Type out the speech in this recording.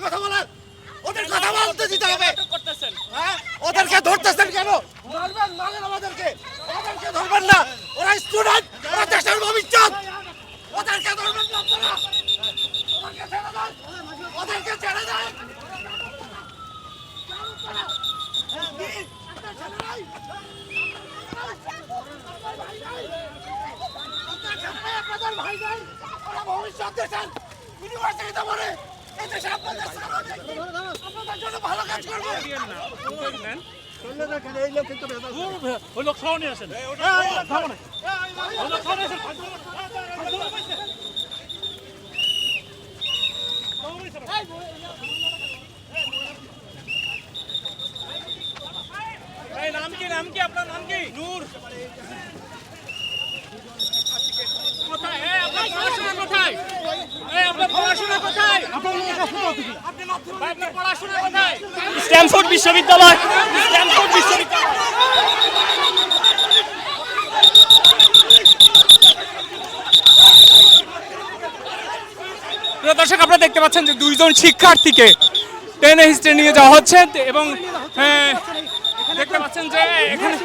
কথা বলার। ওদের কথা বলতে দিতে হবে। হ্যাঁ ওদেরকে ধরতেছেন কেন? ধরবেন মানেন আমাদেরকে। ওদেরকে ধরবেন না। ওরা স্টুডেন্ট ওরা দেশের ভবিষ্যৎ। ওদেরকে ধরবেন না আপনারা। আপনাদের ভাই ওরা ভবিষ্যৎ দেশের ইউনিভার্সিটিতে পড়ে এই দেশে আপনাদের। আপনাদের জন্য ভালো কাজ করবে ওই লোক সহ নিয়ে আসেন ওই লোক সহ নিয়ে আসেন। নাম কি নাম কি আপনার নাম কি নূর স্ট্যামফোর্ড বিশ্ববিদ্যালয়। স্ট্যামফোর্ড বিশ্ববিদ্যালয়। দর্শক আপনারা দেখতে পাচ্ছেন যে দুইজন শিক্ষার্থীকে টেনে হিস্ট্রি নিয়ে যাওয়া হচ্ছে এবং আহ, দেখতে পাচ্ছেন যে এখানে